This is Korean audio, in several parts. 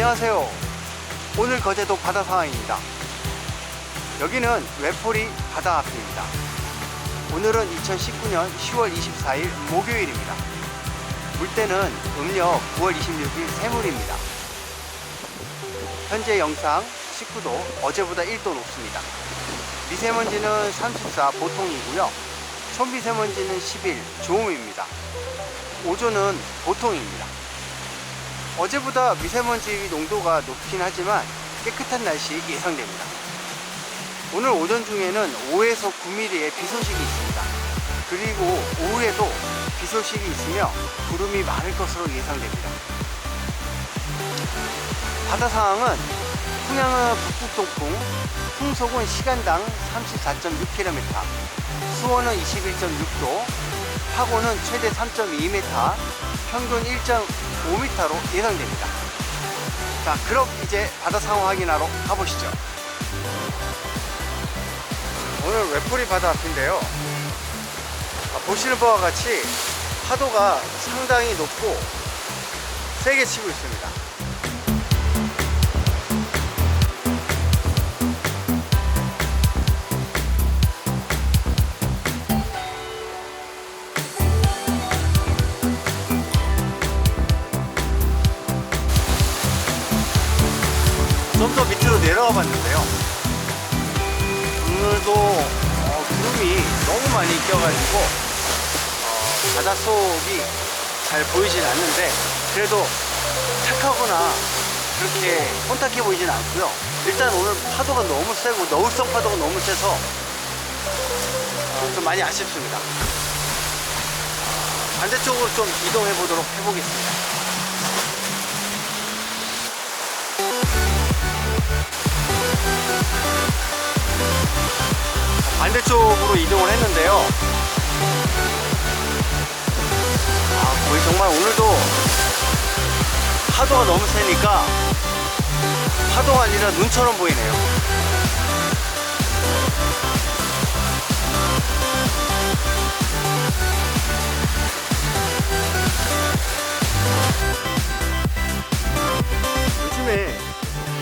안녕하세요. 오늘 거제도 바다 상황입니다. 여기는 외포리 바다 앞입니다. 오늘은 2019년 10월 24일 목요일입니다. 물때는 음력 9월 26일 새물입니다. 현재 영상 19도, 어제보다 1도 높습니다. 미세먼지는 34 보통이고요. 초미세먼지는 11 좋음입니다. 오존은 보통입니다. 어제보다 미세먼지 농도가 높긴 하지만 깨끗한 날씨 예상됩니다. 오늘 오전 중에는 5에서 9mm의 비 소식이 있습니다. 그리고 오후에도 비 소식이 있으며 구름이 많을 것으로 예상됩니다. 바다 상황은 풍향은 북북 동풍, 풍속은 시간당 34.6km, 수온은 21.6도, 파고는 최대 3.2m, 평균 1.5m로 예상됩니다. 자, 그럼 이제 바다 상황 확인하러 가보시죠. 오늘 외풀이 바다 앞인데요. 아, 보시는 바와 같이 파도가 상당히 높고 세게 치고 있습니다. 좀 더 밑으로 내려가 봤는데요. 오늘도 어, 구름이 너무 많이 껴가지고 어, 바닷속이 잘 보이진 않는데 그래도 착하거나 그렇게 혼탁해 보이진 않고요. 일단 오늘 파도가 너무 세고 너울성 파도가 너무 세서 어, 좀 많이 아쉽습니다. 반대쪽으로 좀 이동해 보도록 해보겠습니다. 반대쪽으로 이동을 했는데요. 아, 거의 정말 오늘도 파도가 너무 세니까 파도가 아니라 눈처럼 보이네요. 요즘에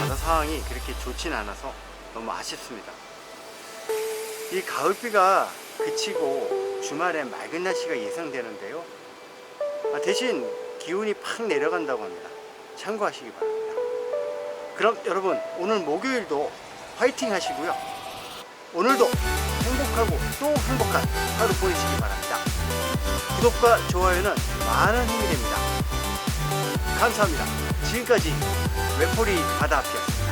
바다 상황이 그렇게 좋진 않아서 너무 아쉽습니다. 이 가을비가 그치고 주말에 맑은 날씨가 예상되는데요. 아, 대신 기온이 팍 내려간다고 합니다. 참고하시기 바랍니다. 그럼 여러분 오늘 목요일도 화이팅 하시고요. 오늘도 행복하고 또 행복한 하루 보내시기 바랍니다. 구독과 좋아요는 많은 힘이 됩니다. 감사합니다. 지금까지 외포리 바다 앞이었습니다.